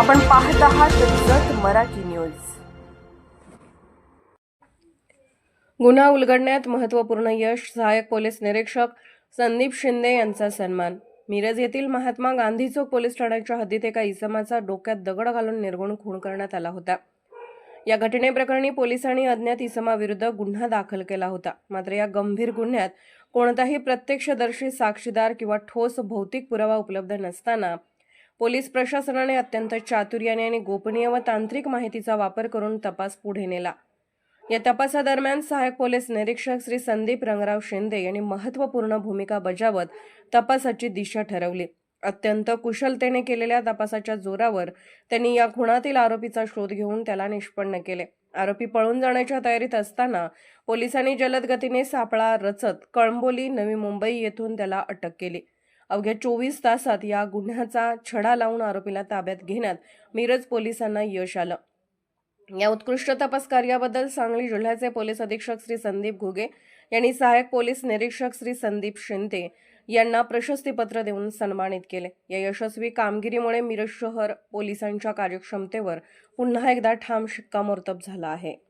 आपण पाहत आहात जत मराठी न्यूज. गुन्हा उलगडण्यात महत्त्वपूर्ण यश सहाय्यक पोलीस निरीक्षक संदीप शिंदे यांचा सन्मान. मिरज येथील महात्मा गांधी चौक पोलीस ठाण्याच्या हद्दीत एका इसमाचा डोक्यात दगड घालून निर्गुण खून करण्यात आला होता. या घटनेप्रकरणी पोलिसांनी अज्ञात इसमाविरुद्ध गुन्हा दाखल केला होता. मात्र या गंभीर गुन्ह्यात कोणताही प्रत्यक्षदर्शी साक्षीदार किंवा ठोस भौतिक पुरावा उपलब्ध नसताना पोलीस प्रशासनाने अत्यंत चातुर्याने आणि गोपनीय व तांत्रिक माहितीचा वापर करून तपास पुढे नेला. या तपासादरम्यान सहाय्यक पोलीस निरीक्षक श्री संदीप रंगराव शिंदे यांनी महत्त्वपूर्ण भूमिका बजावत तपासाची दिशा ठरवली. अत्यंत कुशलतेने केलेल्या तपासाच्या जोरावर त्यांनी या खुणातील आरोपीचा शोध घेऊन त्याला निष्पन्न केले. आरोपी पळून जाण्याच्या तयारीत असताना पोलिसांनी जलद गतीने सापळा रचत कळंबोली नवी मुंबई येथून त्याला अटक केली. अवघ्या चोवीस तासात या गुन्ह्याचा छडा लावून आरोपीला ताब्यात घेण्यात मिरज पोलिसांना यश आलं. या उत्कृष्ट तपास कार्याबद्दल सांगली जिल्ह्याचे पोलीस अधीक्षक श्री संदीप घुगे यांनी सहाय्यक पोलीस निरीक्षक श्री संदीप शिंदे यांना प्रशस्तीपत्र देऊन सन्मानित केले. या यशस्वी कामगिरीमुळे मिरज शहर पोलिसांच्या कार्यक्षमतेवर पुन्हा एकदा ठाम शिक्कामोर्तब झाला आहे.